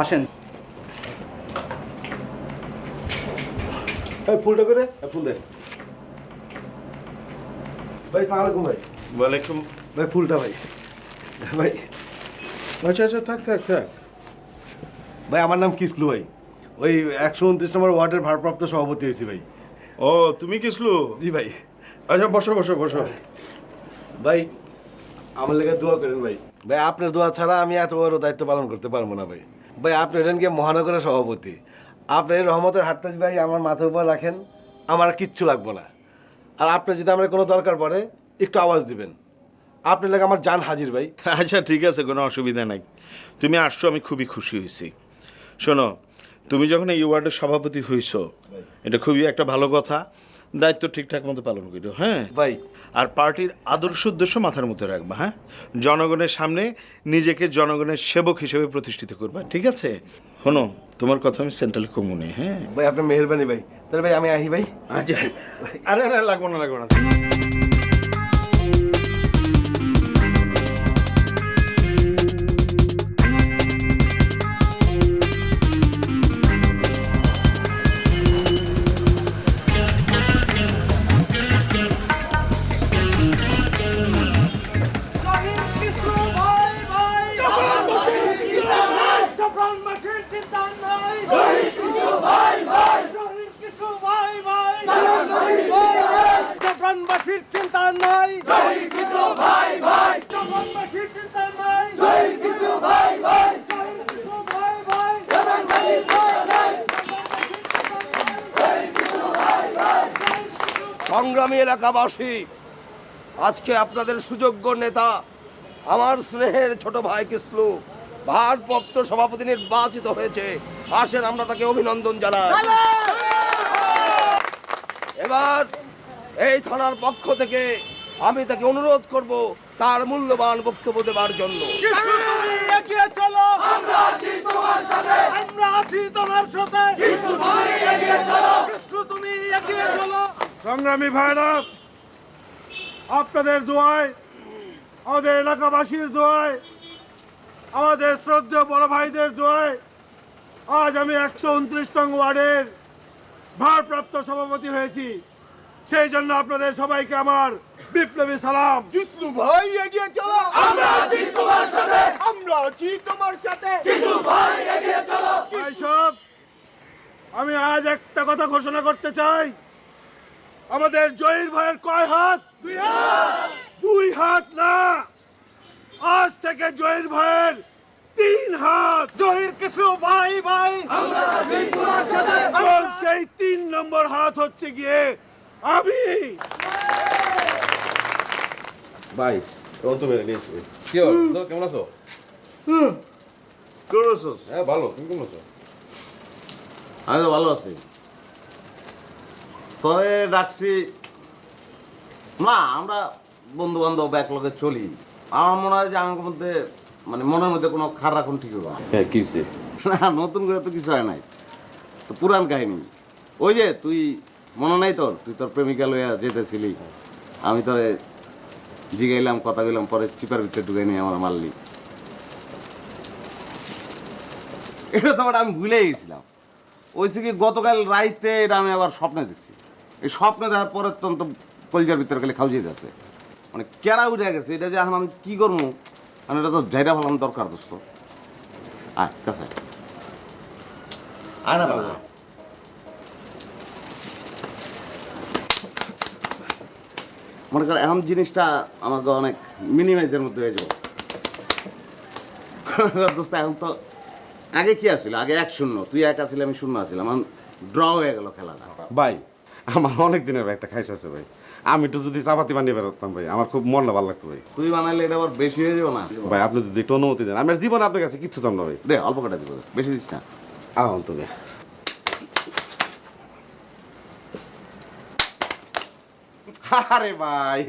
আসেন। এই ফুলটা করে এই ফুল দে। ভাই সালাম আলাইকুম ভাই। ওয়ালাইকুম। ভাই ফুলটা ভাই ভাই আচ্ছা আচ্ছা থাক থাক থাক। ভাই আমার নাম কিসলু ভাই। ওই একশো উনত্রিশ নম্বর ওয়ার্ডের ভারপ্রাপ্ত সভাপতি হয়েছি ভাই। ও তুমি কিসলু? জি ভাই। আচ্ছা বসো বসো বসো। ভাই আমার লেগে দোয়া করেন ভাই। ভাই আপনার দোয়া ছাড়া আমি এত বড় দায়িত্ব পালন করতে পারব না ভাই। ভাই আপনি হলেন গিয়ে মহানগরের সভাপতি। আপনি রহমতের হাটটা ভাই আমার মাথার উপর রাখেন আমার আর কিচ্ছু লাগবো না। আর আপনি যদি আমার কোনো দরকার পড়ে একটু আওয়াজ দিবেন। আপনি লাগে আমার জান হাজির ভাই। আচ্ছা ঠিক আছে কোনো অসুবিধা নাই। তুমি আসছো আমি খুবই খুশি হয়েছি। শোনো তুমি যখন এই ওয়ার্ডের সভাপতি হইছো এটা খুবই একটা ভালো কথা। দায়িত্ব ঠিকঠাক মতো পালন করি হ্যাঁ? ভাই। আর পার্টির আদর্শ উদ্দেশ্য মাথার মধ্যে রাখবা হ্যাঁ? জনগণের সামনে নিজেকে জনগণের সেবক হিসেবে প্রতিষ্ঠিত করবা ঠিক আছে? শোনো তোমার কথা আমি সেন্ট্রাল কমুনি হ্যাঁ? ভাই আপনার মেহরবানি ভাই। তাহলে ভাই আমি আহি ভাই। আচ্ছা। আরে আরে লাগবো না লাগবো না। চিন্তা নাই। জয় কৃষ্ণ ভাই ভাই। চিন্তা নাই। জয় কৃষ্ণ ভাই ভাই। জয় কৃষ্ণ ভাই ভাই। জাফরানবাসীর চিন্তা নাই। সংগ্রামী এলাকাবাসী আজকে আপনাদের সুযোগ্য নেতা আমার স্নেহের ছোট ভাই কিসলু ভারপ্রাপ্ত সভাপতি নির্বাচিত হয়েছে। আসেন আমরা তাকে অভিনন্দন জানাই। এবার এই থানার পক্ষ থেকে আমি তাকে অনুরোধ করব তার মূল্যবান বক্তব্য দেওয়ার জন্য। এগিয়ে চলো? আমরা আছি তোমার সাথে। আমরা আছি তোমার সাথে। কৃষ্ণ তুমি এগিয়ে চলো। কৃষ্ণ তুমি এগিয়ে চলো। সংগ্রামী ভাইরা আপনাদের দোয়ায় আমাদের এলাকাবাসীর দোয়ায় আমাদের শ্রদ্ধেয় বড় ভাইদের দোয়ায় আজ আমি একশো উনত্রিশ নং ওয়ার্ডের ভারপ্রাপ্ত সভাপতি হয়েছি। সেই জন্য আপনাদের সবাইকে আমার বিপ্লবী সালাম। কৃষ্ণ ভাই এগিয়ে চলো। আমরা আছি তোমার সাথে। আমরা আছি তোমার সাথে। কৃষ্ণ ভাই এগিয়ে চলো। সব আমি আজ একটা কথা ঘোষণা করতে চাই। আমাদের জয়ীর ভাইয়ের কয় হাত? দুই হাত। দুই হাত না। আজ থেকে জয়ীর ভাইয়ের তিন হাত। জহির কিছু ভাই ভাই। আমরা আছি তোমার সাথে। এবং সেই তিন নম্বর হাত হচ্ছে গিয়ে আমি ভাই মেরে নিয়েছি। কি হল? তো কেমন আছো? হ্যাঁ ভালো। তুমি কেমন আছো? আমি তো ভালো আছি। পরে ডাকছি না আমরা বন্ধু বান্ধব একলগে চলি। আমার মনে হয় যে আমার মধ্যে মানে মনের মধ্যে কোনো খারাপ রাখুন ঠিক হবে হ্যাঁ কি না নতুন করে তো কিছু হয় নাই। তো পুরান কাহিনী। ওই যে তুই মনে নাই তোর তুই তোর প্রেমিকা লইয়া যেতেছিলি। আমি তোরে জিগাইলাম, কথা বললাম পরে চিপার ভিতরে ঢুকে নিয়ে আমার মারলি এটা তো আমি ভুলে গেছিলাম। ওই কি গতকাল রাইতে এটা আমি আবার স্বপ্নে দেখছি। এই স্বপ্নে দেখার পরে তো তো কলজার ভিতরে খালি খাউজিয়ে যাচ্ছে মানে কেরা উঠে গেছে? এটা যে এখন আমি কী করব? মানে এটা তো জায়গা ফেলানো দরকার, দোস্ত। আয়, কাছে। আয়। না মনে কর এখন জিনিসটা আমাকে অনেক মিনিমাইজের মধ্যে হয়ে যাবে। দোস্ত এখন তো আগে কি আছিল? আগে এক শূন্য তুই এক আসলে আমি শূন্য আছিলাম। এখন ড্র হয়ে গেল খেলাটা। ভাই আমার অনেক দিনের ভাই একটা খাইস আছে ভাই। আমি একটু যদি চাপাতি বানিয়ে বেরোতাম ভাই আমার খুব মনটা ভালো লাগতো ভাই। তুই বানাইলে এটা আবার বেশি হয়ে যাবে না? ভাই আপনি যদি একটু অনুমতি দেন আমার জীবন আপনার কাছে কিচ্ছু চাম না ভাই। দে অল্প কাটা দিব বেশি দিস না। আহ তুমি আরে ভাই।